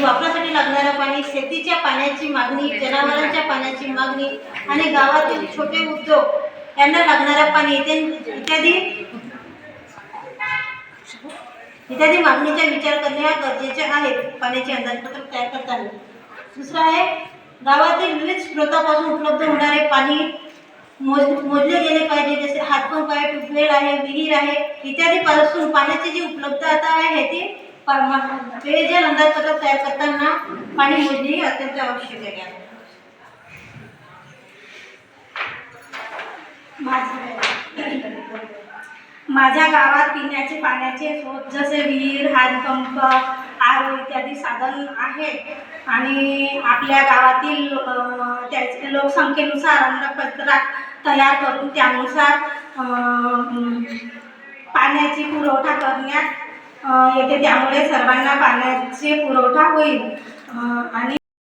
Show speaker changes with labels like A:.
A: वापरासाठी लागणारं पाणी शेतीच्या पाण्याची मागणी जनावरांच्या पाण्याची मागणी आणि गावातील छोटे उद्योग यांना लागणारं पाणी इत्यादी इत्यादी मागणीचा विचार करणे हा गरजेचे आहे. पाण्याचे अंदाजपत्रक तयार करताना दुसरं आहे गावातील विविध स्रोतापासून उपलब्ध होणारे पाणी मोज मोजले गेले पाहिजे. जसे हातपंप आहे ट्यूबवेल आहे विहीर आहे इत्यादी पासून पाण्याची जी उपलब्धता आहे ती परमा. पेयजल अंदाजपत्रक तयार करताना पाणी मोजणे ही अत्यंत आवश्यक आहे.
B: माझ्या गावात पिण्याचे पाण्याचे स्रोत जसे विहीर हँडपंप आरो इत्यादी साधन आहेत. आणि आपल्या गावातील अं, त्याचे लोकसंख्येनुसार अंदाजपत्रक तयार करून त्यानुसार पाण्याची पुरवठा करण्यात येते त्यामुळे सर्वांना पाण्याचे पुरवठा होईल. आणि